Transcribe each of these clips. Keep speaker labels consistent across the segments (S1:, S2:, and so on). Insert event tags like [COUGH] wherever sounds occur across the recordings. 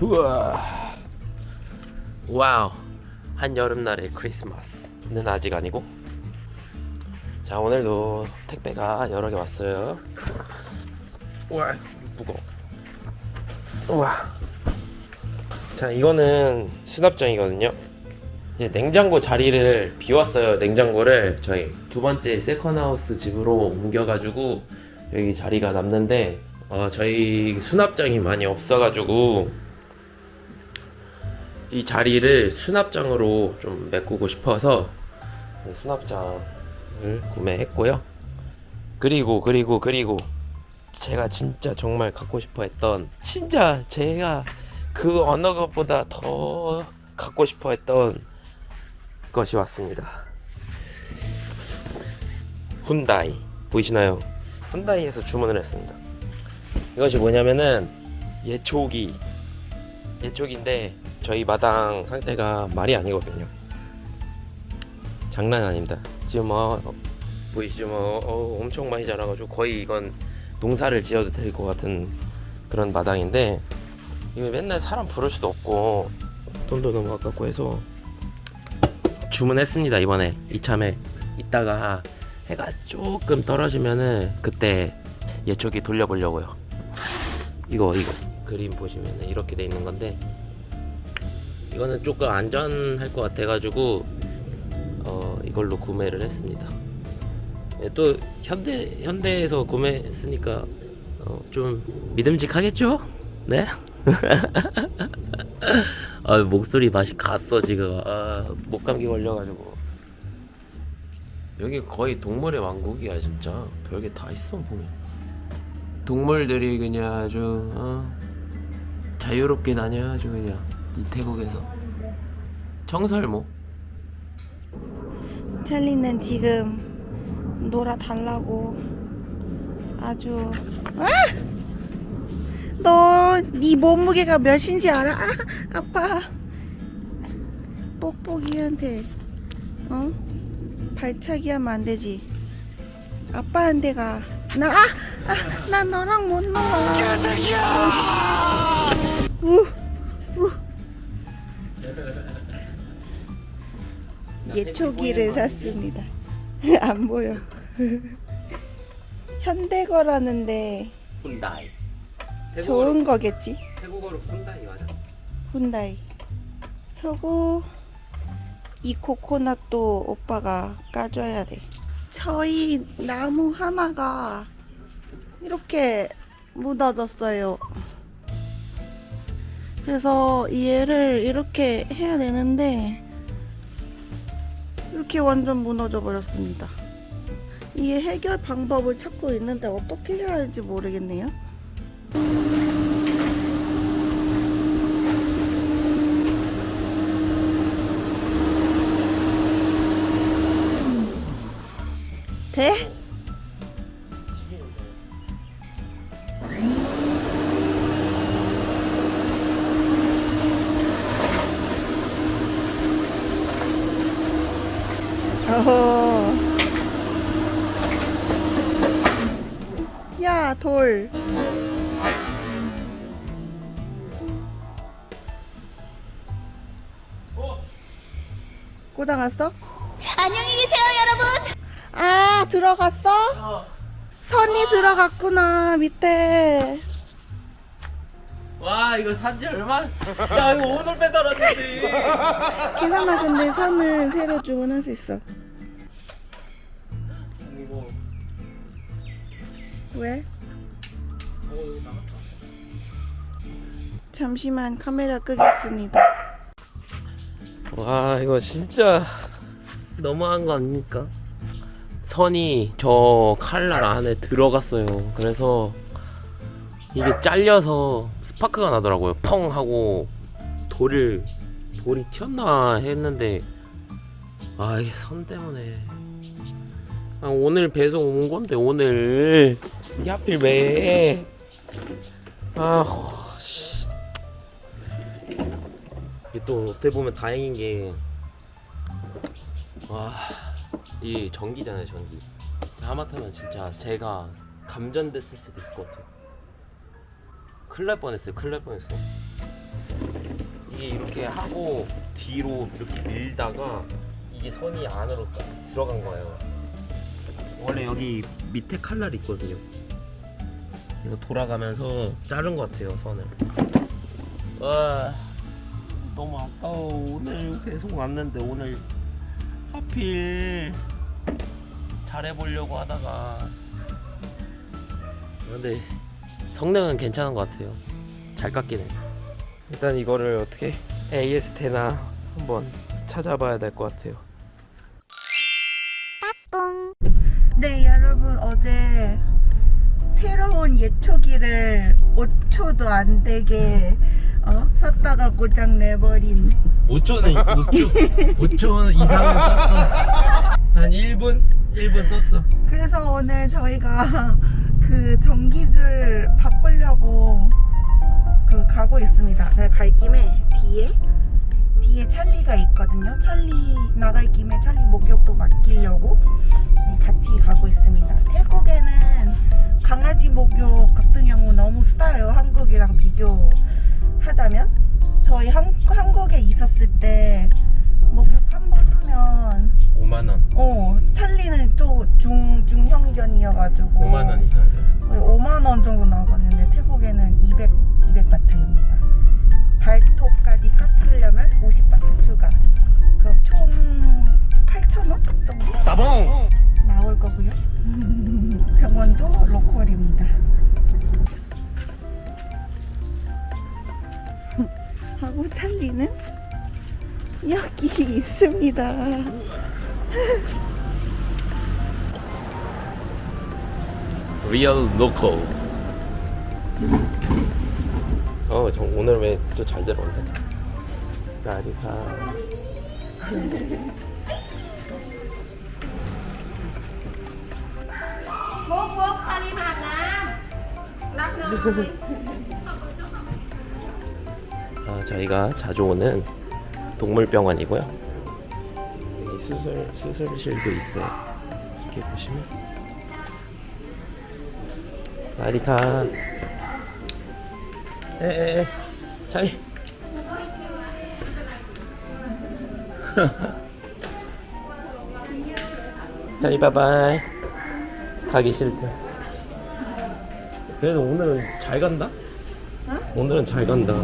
S1: 우와. 와우. 한 여름날의 크리스마스는 아직 아니고. 자, 오늘도 택배가 여러 개 왔어요. 우와, 무거워. 우와. 자, 이거는 수납장이거든요. 이제 냉장고 자리를 비웠어요. 냉장고를 저희 두 번째 세컨하우스 집으로 옮겨가지고 여기 자리가 남는데 어, 저희 수납장이 많이 없어가지고 이 자리를 수납장으로 좀 메꾸고 싶어서 수납장을 구매했고요. 그리고 그리고 그리고 제가 진짜 정말 갖고 싶어 했던 진짜 제가 그 어느 것보다 더 갖고 싶어 했던 것이 왔습니다. 훈다이 보이시나요? 훈다이에서 주문을 했습니다. 이것이 뭐냐면은 예초기 예초기인데 저희 마당 상태가 말이 아니거든요. 장난 아닙니다. 지금 뭐 보이시죠? 뭐 어, 엄청 많이 자라가지고 거의 이건 농사를 지어도 될 것 같은 그런 마당인데 이거 맨날 사람 부를 수도 없고 돈도 너무 아깝고 해서 주문했습니다 이번에 이참에 이따가 해가 조금 떨어지면은 그때 예초기 돌려보려고요 이거 이거 그림 보시면은 이렇게 돼 있는 건데 이거는 조금 안전할 것 같아가지고 어 이걸로 구매를 했습니다. 예, 또 현대 현대에서 구매했으니까 어, 좀 믿음직하겠죠? 네? [LAUGHS] 아 목소리 맛이 갔어 지금. 아, 목 감기 걸려가지고. 여기 거의 동물의 왕국이야 진짜. 별게 다 있어 보면. 동물들이 그냥 아주 어, 자유롭게 다녀 아주 그냥. 이 태국에서 청설모
S2: 찰리는 지금 놀아달라고 아주 아! 너네 몸무게가 몇인지 알아? 아, 아파 뽁뽁이한테 어? 발차기 하면 안 되지 아빠한테 가 나 아! 아! 나 너랑 못 놀아! 우! [LAUGHS] 예초기를 샀습니다. [LAUGHS] 안 보여. [LAUGHS] 현대거라는데
S1: 훈다이
S2: 좋은 거겠지?
S1: 태국어로 훈다이 맞아
S2: 훈다이. 그리고 이 코코넛도 오빠가 까줘야 돼. 저희 나무 하나가 이렇게 무너졌어요. 그래서 얘를 이렇게 해야 되는데 이렇게 완전 무너져 버렸습니다. 이 해결 방법을 찾고 있는데 어떻게 해야 할지 모르겠네요. 돼? 어허. 야, 돌. 고장 왔어?
S3: 안녕히 계세요, 여러분.
S2: 아, 들어갔어? 선이 들어갔구나, 밑에.
S1: 와 이거 산지 얼마? 야 이거 오늘 배달왔는데
S2: 괜찮아, 근데 선은 새로 주문할 수 있어. 왜? 잠시만 카메라 끄겠습니다.
S1: 와 이거 진짜 너무한 거 아닙니까? 선이 저 칼날 안에 들어갔어요. 그래서 이게 잘려서 스파크가 나더라고요. 펑 하고 돌을 돌이 튀었나 했는데 아 이게 선 때문에 아, 오늘 배송 온 건데 오늘 이게 하필 왜? 아 씨. 이게 또 어떻게 보면 다행인 게, 와, 이 전기잖아요, 전기. 하마터면 진짜 제가 감전됐을 수도 있을 것 같아요. 큰일 날 뻔했어요, 큰일 날 뻔했어. 이게 이렇게 하고 뒤로 이렇게 밀다가 이게 선이 안으로 딱 들어간 거예요. 원래 여기 밑에 칼날 있거든요. 이거 돌아가면서 자른 것 같아요 선을. 와 너무 아까워 오늘 배송 왔는데 오늘 하필 잘해보려고 하다가 근데 성능은 괜찮은 것 같아요. 잘 깎이네. 일단 이거를 어떻게 AS10나 한번 찾아봐야 될 것 같아요.
S2: 예초기를 5초도 안 되게 어? 샀다가 고장 내버린
S1: 5초는 5초 5초 이상은 썼어. 한 1분 1분 썼어.
S2: 그래서 오늘 저희가 그 전기줄 바꾸려고 그 가고 있습니다. 그래서 갈 김에 뒤에 뒤에 찰리가 있거든요. 찰리 나갈 김에 찰리 목욕도 맡기려고 네, 같이 가고 강아지 목욕 같은 경우 너무 싸요. 한국이랑 비교하자면 저희 한, 한국에 있었을 때 목욕 한 번 하면
S1: 5만 원.
S2: 어, 찰리는 또 중, 중형견이어가지고
S1: 5만 원 이상 됐어.
S2: 거의 5만 원 정도 나오거든요. 태국에는 200, 200 바트입니다. 발톱까지 깎 있습니다.
S1: 리얼 로컬. 어, 정 오늘 왜 또 잘 들어온다. 사리카. 아, 저희가 자주 오는 동물병원이고요. 수술 수술실도 있어요. 이렇게 보시면. 사리카. 에에에. 자리. 자리 바이바이. 가기 싫대. 그래도 오늘은 잘 간다. 오늘은 잘 간다.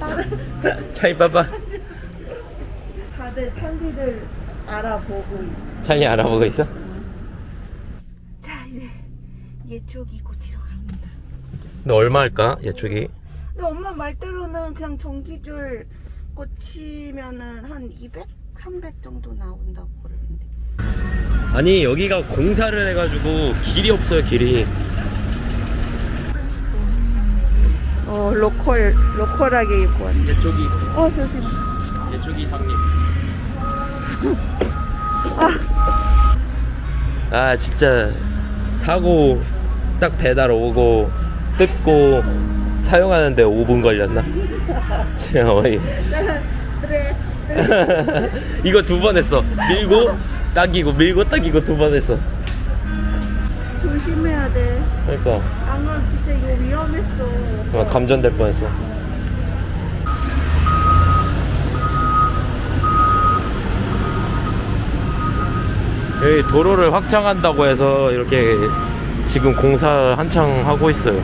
S1: [LAUGHS] 자리 바이바이.
S2: 다들 찰리를 알아보고 있어.
S1: 찰리 알아보고 있어?
S2: 자 이제 예초기 고치러 갑니다.
S1: 너 얼마 할까 예초기?
S2: 근데 엄마 말대로는 그냥 전기줄 고치면은 한 200, 300 정도 나온다고 그러는데.
S1: 아니 여기가 공사를 해가지고 길이 없어요 길이
S2: 어 로컬 로컬하게 입고 왔네.
S1: 예초기
S2: 어 조심.
S1: 예초기 이상님 아 진짜 사고 딱 배달 오고 뜯고 사용하는데 5분 걸렸나? [LAUGHS] 어이. [LAUGHS] 이거 두 번 했어 밀고 당기고 밀고 당기고 두 번 했어
S2: 조심해야 돼.
S1: 그러니까
S2: 안 그럼 진짜 이거 위험했어.
S1: 정말 감전될 뻔했어 여기 도로를 확장한다고 해서 이렇게 지금 공사 한창 하고 있어요.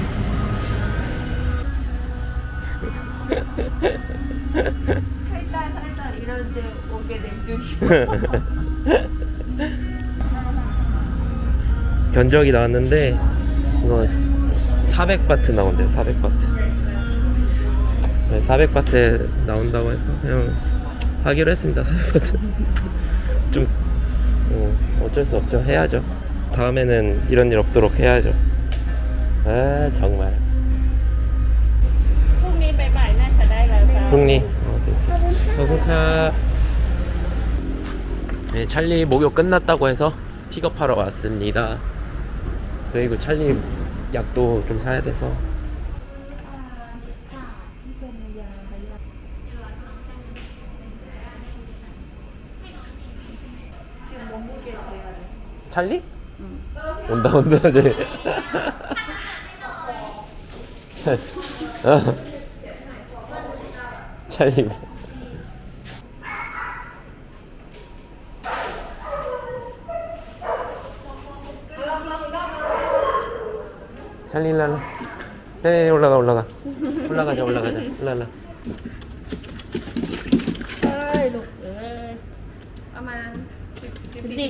S3: 살다 살다 이런 데 오게 된 줄이. [LAUGHS]
S1: 견적이 나왔는데 이거 400바트 나온대요 400바트. 400바트 나온다고 해서 그냥 하기로 했습니다 400바트. [LAUGHS] 좀 어, 어쩔 수 없죠 해야죠 다음에는 이런 일 없도록 해야죠 아 정말
S3: พรุ่งนี้บ่ายๆน่าจะได้แล้วจ้า
S1: 북니 고맙습니다 네, 찰리 목욕 끝났다고 해서 픽업하러 왔습니다 그리고 찰리 약도 좀 사야 돼서 찰리? 온다 온다 이제 찰, [LAUGHS] 어. 찰리. 찰리 와. 네 올라가 올라가. 올라가자 올라가자 올라가.
S3: เจุ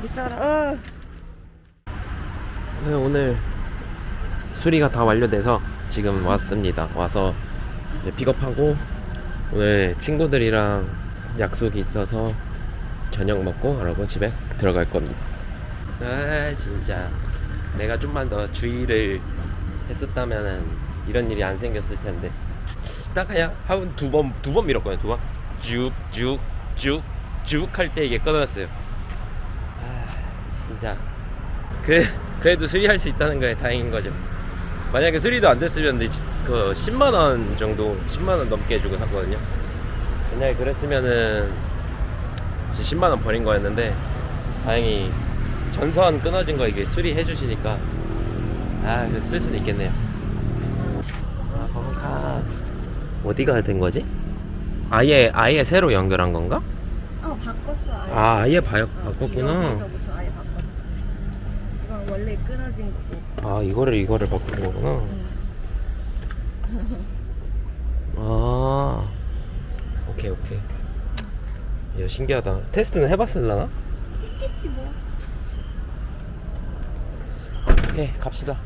S2: 잘 있어라. 어.
S1: 네, 오늘 수리가 다 완료돼서 지금 왔습니다. 와서 이제 픽업하고 오늘 친구들이랑 약속이 있어서 저녁 먹고 그러고 집에 들어갈 겁니다. 아 진짜 내가 좀만 더 주의를 했었다면은 이런 일이 안 생겼을 텐데 딱 그냥 한 두 번 두 번 밀었거든요. 두 번. 쭉 쭉 쭉 쭉 할 때 이게 끊어졌어요. 아 진짜 그래, 그래도 수리할 수 있다는 거에 다행인 거죠. 만약에 수리도 안 됐으면 그 10만 원 정도, 10만 원 넘게 주고 샀거든요. 만약에 그랬으면은 이제 10만 원 버린 거였는데 다행히 전선 끊어진 거 이게 수리해 주시니까 아, 이거 쓸 수는 있겠네요. 아, 버벅카 어디 가야 된 거지? 아예 아예 새로 연결한 건가?
S2: 어 바꿨어. 아예.
S1: 아, 아예 바,
S2: 어,
S1: 바꿨구나.
S2: 이거부터 아예 바꿨어. 이건 원래 끊어진 거고.
S1: 아, 이거를 이거를 바꾼 거구나.
S2: 응.
S1: 아 오케이 오케이 야 신기하다 테스트는 해봤을라나?
S2: 했겠지 뭐.
S1: 오케이 갑시다